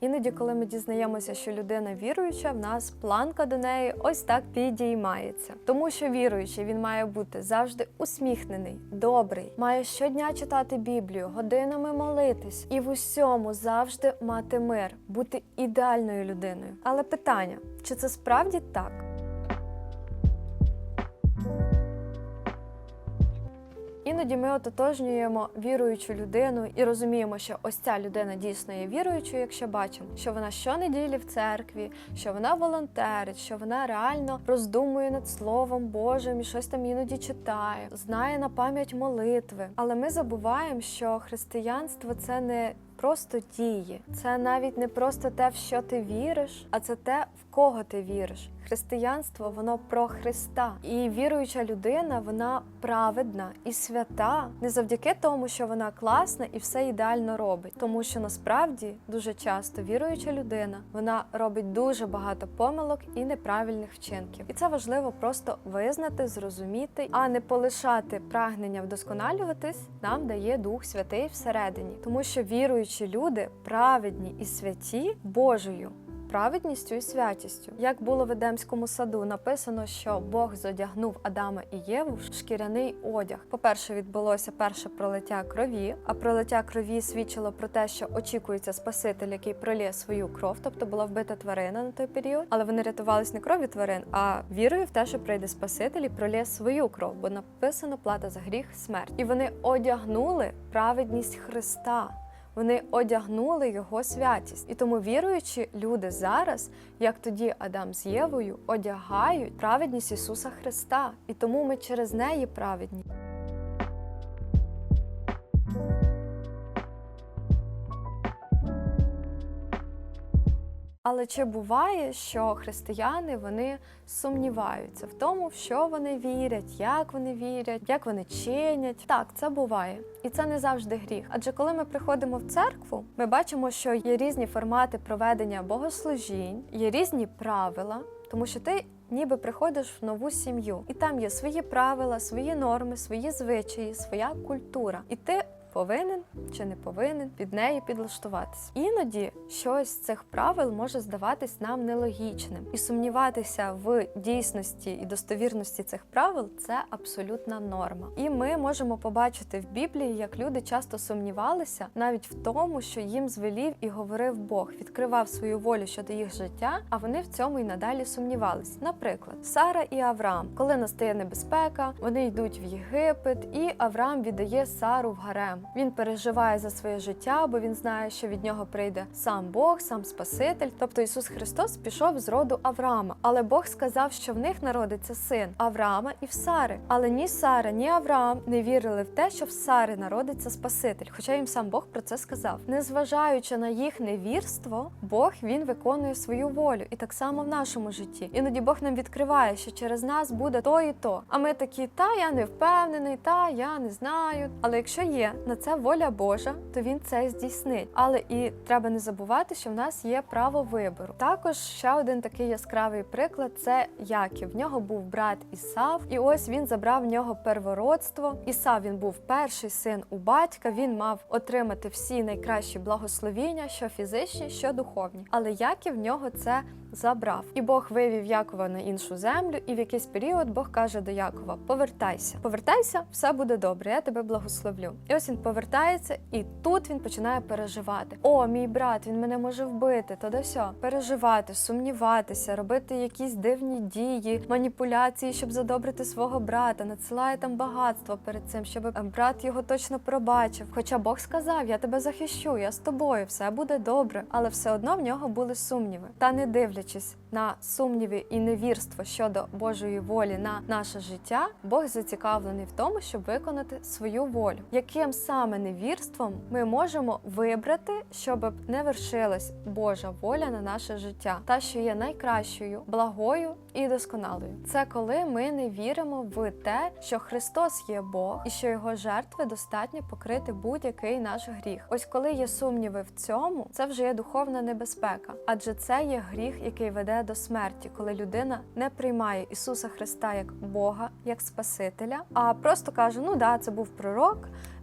Іноді, коли ми дізнаємося, що людина віруюча, в нас планка до неї ось так підіймається. Тому що віруючий він має бути завжди усміхнений, добрий, має щодня читати Біблію, годинами молитись і в усьому завжди мати мир, бути ідеальною людиною. Але питання: чи це справді так? Іноді ми ототожнюємо віруючу людину і розуміємо, що ось ця людина дійсно є віруючою, якщо бачимо, що вона щонеділі в церкві, що вона волонтерить, що вона реально роздумує над Словом Божим і щось там іноді читає, знає на пам'ять молитви. Але ми забуваємо, що християнство це не просто дії, це навіть не просто те, в що ти віриш, а це те, в кого ти віриш. Християнство воно про Христа, і віруюча людина вона праведна і свята не завдяки тому, що вона класна і все ідеально робить, тому що насправді дуже часто віруюча людина вона робить дуже багато помилок і неправильних вчинків. І це важливо просто визнати, зрозуміти, а не полишати прагнення вдосконалюватись. Нам дає Дух Святий всередині, тому що віруючі люди праведні і святі Божою праведністю і святістю. Як було в Едемському саду, написано, що Бог зодягнув Адама і Єву в шкіряний одяг. По-перше, відбулося перше пролиття крові, а пролиття крові свідчило про те, що очікується Спаситель, який пролє свою кров, тобто була вбита тварина на той період. Але вони рятувались не кров'ю тварин, а вірою в те, що прийде Спаситель і пролє свою кров, бо написано плата за гріх смерть. І вони одягнули праведність Христа. Вони одягнули його святість, і тому віруючі люди зараз, як тоді Адам з Євою, одягають праведність Ісуса Христа, і тому ми через неї праведні. Але чи буває, що християни вони сумніваються в тому, в що вони вірять, як вони вірять, як вони чинять? Так, це буває, і це не завжди гріх. Адже коли ми приходимо в церкву, ми бачимо, що є різні формати проведення богослужінь, є різні правила, тому що ти. Ніби приходиш в нову сім'ю, і там є свої правила, свої норми, свої звичаї, своя культура. І ти повинен чи не повинен під неї підлаштуватись. Іноді щось з цих правил може здаватись нам нелогічним, і сумніватися в дійсності і достовірності цих правил це абсолютна норма. І ми можемо побачити в Біблії, як люди часто сумнівалися навіть в тому, що їм звелів і говорив Бог, відкривав свою волю щодо їх життя, а вони в цьому й надалі сумнівались. Наприклад, Сара і Авраам, коли настає небезпека, вони йдуть в Єгипет, і Авраам віддає Сару в гарем. Він переживає за своє життя, бо він знає, що від нього прийде сам Бог, сам Спаситель. Тобто Ісус Христос пішов з роду Авраама. Але Бог сказав, що в них народиться син Авраама і в Сари. Але ні Сара, ні Авраам не вірили в те, що в Сари народиться Спаситель, хоча їм сам Бог про це сказав. Незважаючи на їх невірство, Бог він виконує свою волю, і так само в нашому житті. Іноді Бог нам відкриває, що через нас буде то і то. А ми такі, та я не впевнений, та я не знаю. Але якщо є на це воля Божа, то він це здійснить. Але і треба не забувати, що в нас є право вибору. Також ще один такий яскравий приклад це Яків. В нього був брат Ісав, і ось він забрав в нього первородство. Ісав він був перший син у батька. Він мав отримати всі найкращі благословіння, що фізичні, що духовні. Але Яків в нього це забрав. І Бог вивів Якова на іншу землю, і в якийсь період Бог каже до Якова: Повертайся, повертайся, все буде добре, я тебе благословлю. І ось він повертається, і тут він починає переживати: О, мій брат, він мене може вбити, то да сьо. переживати, сумніватися, робити якісь дивні дії, маніпуляції, щоб задобрити свого брата, надсилає там багатство перед цим, щоб е, брат його точно пробачив. Хоча Бог сказав: Я тебе захищу, я з тобою, все буде добре. Але все одно в нього були сумніви. Та не дивлячись на сумніви і невірство щодо Божої волі на наше життя, Бог зацікавлений в тому, щоб виконати свою волю. Яким саме невірством ми можемо вибрати, щоб не вершилась Божа воля на наше життя, та що є найкращою, благою і досконалою. Це коли ми не віримо в те, що Христос є Бог і що його жертви достатньо покрити будь-який наш гріх. Ось коли є сумніви в цьому, це вже є духовна небезпека, адже це є гріх, який веде веде до смерті, коли людина не приймає Ісуса Христа як Бога, як Спасителя, а просто каже: ну да, це був пророк.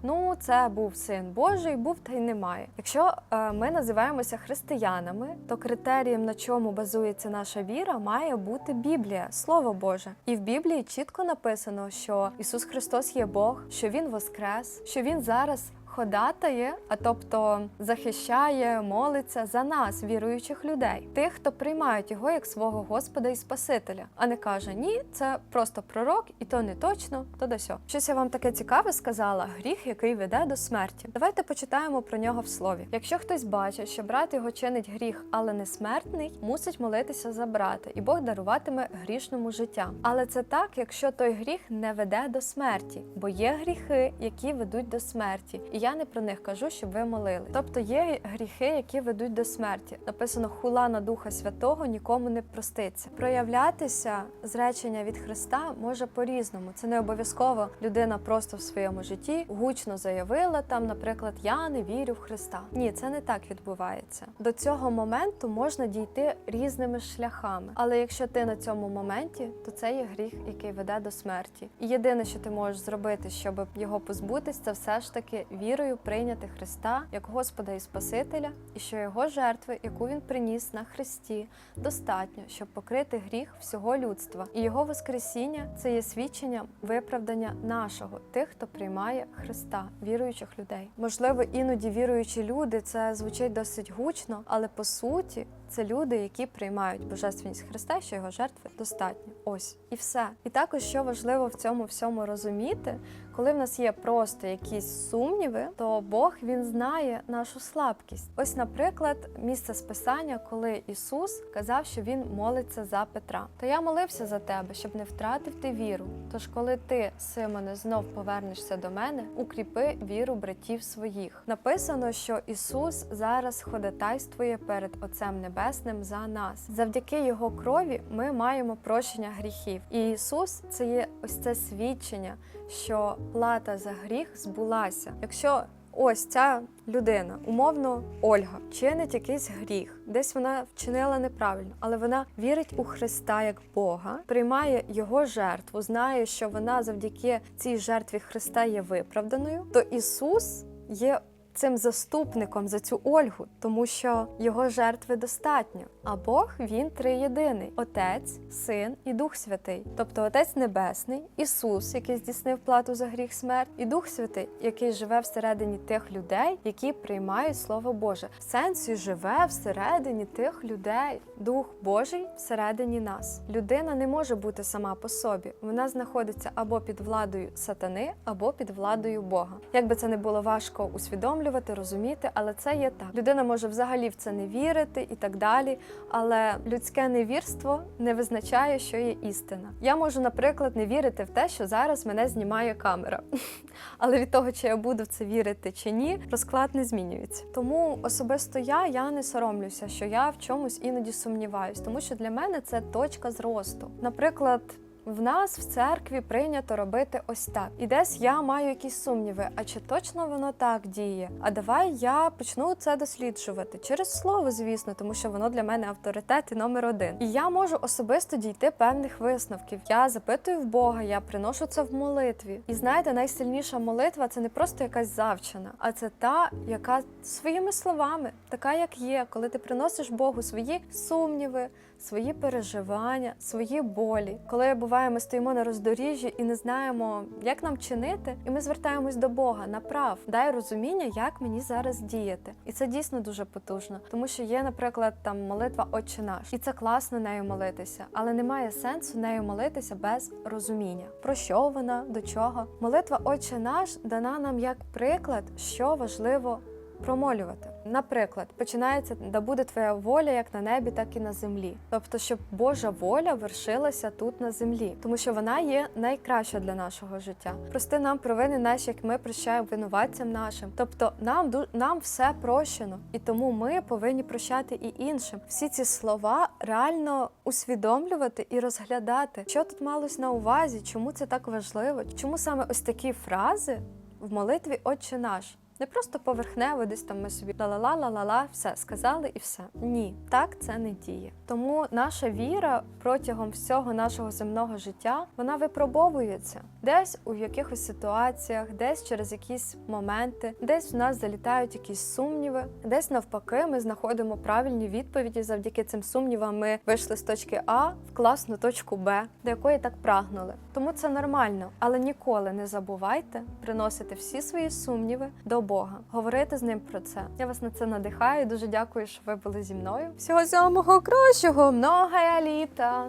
Ну, це був син Божий, був та й немає. Якщо е, ми називаємося християнами, то критерієм, на чому базується наша віра, має бути Біблія, Слово Боже. І в Біблії чітко написано, що Ісус Христос є Бог, що Він воскрес, що Він зараз. Ходатає, а тобто захищає, молиться за нас, віруючих людей, тих, хто приймають його як свого Господа і Спасителя, а не каже ні, це просто пророк, і то не точно, то сьо. Щось я вам таке цікаве сказала: гріх, який веде до смерті. Давайте почитаємо про нього в слові. Якщо хтось бачить, що брат його чинить гріх, але не смертний, мусить молитися за брата, і Бог даруватиме грішному життя. Але це так, якщо той гріх не веде до смерті, бо є гріхи, які ведуть до смерті. І я не про них кажу, щоб ви молили. Тобто є гріхи, які ведуть до смерті. Написано хула на Духа Святого нікому не проститься. Проявлятися зречення від Христа може по-різному. Це не обов'язково людина просто в своєму житті гучно заявила там, наприклад, я не вірю в Христа. Ні, це не так відбувається. До цього моменту можна дійти різними шляхами. Але якщо ти на цьому моменті, то це є гріх, який веде до смерті. І єдине, що ти можеш зробити, щоб його позбутись, це все ж таки вірою прийняти Христа як Господа і Спасителя, і що його жертви, яку він приніс на Христі, достатньо, щоб покрити гріх всього людства. І його Воскресіння це є свідченням виправдання нашого, тих, хто приймає Христа, віруючих людей. Можливо, іноді віруючі люди це звучить досить гучно, але по суті. Це люди, які приймають божественність Христа, що його жертви достатньо. Ось і все. І також що важливо в цьому всьому розуміти, коли в нас є просто якісь сумніви, то Бог він знає нашу слабкість. Ось, наприклад, місце списання, коли Ісус казав, що Він молиться за Петра. То я молився за тебе, щоб не втратив ти віру. Тож, коли ти, Симоне, знов повернешся до мене, укріпи віру братів своїх. Написано, що Ісус зараз ходатайствує перед Отцем Небесним за нас. Завдяки Його крові ми маємо прощення гріхів. І Ісус це є ось це свідчення, що плата за гріх збулася. Якщо ось ця людина, умовно Ольга, чинить якийсь гріх, десь вона вчинила неправильно, але вона вірить у Христа як Бога, приймає його жертву, знає, що вона завдяки цій жертві Христа є виправданою, то Ісус є. Цим заступником за цю Ольгу, тому що його жертви достатньо. А Бог він триєдиний: Отець, Син і Дух Святий. Тобто Отець Небесний, Ісус, який здійснив плату за гріх смерть, і Дух Святий, який живе всередині тих людей, які приймають Слово Боже. В сенсі живе всередині тих людей. Дух Божий всередині нас. Людина не може бути сама по собі. Вона знаходиться або під владою сатани, або під владою Бога. Як би це не було важко усвідомлювати, розуміти, але це є так. Людина може взагалі в це не вірити і так далі. Але людське невірство не визначає, що є істина. Я можу, наприклад, не вірити в те, що зараз мене знімає камера. Але від того, чи я буду в це вірити чи ні, розклад не змінюється. Тому особисто я, я не соромлюся, що я в чомусь іноді сумніваюсь, тому що для мене це точка зросту. Наприклад. В нас в церкві прийнято робити ось так. І десь я маю якісь сумніви, а чи точно воно так діє? А давай я почну це досліджувати через слово, звісно, тому що воно для мене авторитет і номер один. І я можу особисто дійти певних висновків. Я запитую в Бога, я приношу це в молитві. І знаєте, найсильніша молитва це не просто якась завчена, а це та, яка своїми словами, така як є, коли ти приносиш Богу свої сумніви свої переживання, свої болі. Коли буває, ми стоїмо на роздоріжжі і не знаємо, як нам чинити, і ми звертаємось до Бога направ, дай розуміння, як мені зараз діяти. І це дійсно дуже потужно, тому що є, наприклад, там молитва Отче наш, і це класно нею молитися, але немає сенсу нею молитися без розуміння. Про що вона, до чого? Молитва Отче наш дана нам як приклад, що важливо промолювати. Наприклад, починається да буде твоя воля як на небі, так і на землі. Тобто, щоб Божа воля вершилася тут на землі, тому що вона є найкраща для нашого життя. Прости нам провини наші, як ми прощаємо винуватцям нашим. Тобто, нам нам все прощено, і тому ми повинні прощати і іншим. Всі ці слова реально усвідомлювати і розглядати, що тут малось на увазі, чому це так важливо, чому саме ось такі фрази в молитві Отче наш. Не просто поверхнево, десь там ми собі ла-ла-ла, ла-ла-ла, все сказали і все. Ні, так це не діє. Тому наша віра протягом всього нашого земного життя вона випробовується десь у якихось ситуаціях, десь через якісь моменти, десь в нас залітають якісь сумніви, десь навпаки, ми знаходимо правильні відповіді. Завдяки цим сумнівам ми вийшли з точки А в класну точку Б, до якої так прагнули. Тому це нормально, але ніколи не забувайте приносити всі свої сумніви до Бога, говорити з ним про це. Я вас на це надихаю. Дуже дякую, що ви були зі мною. Всього самого кращого, много літа!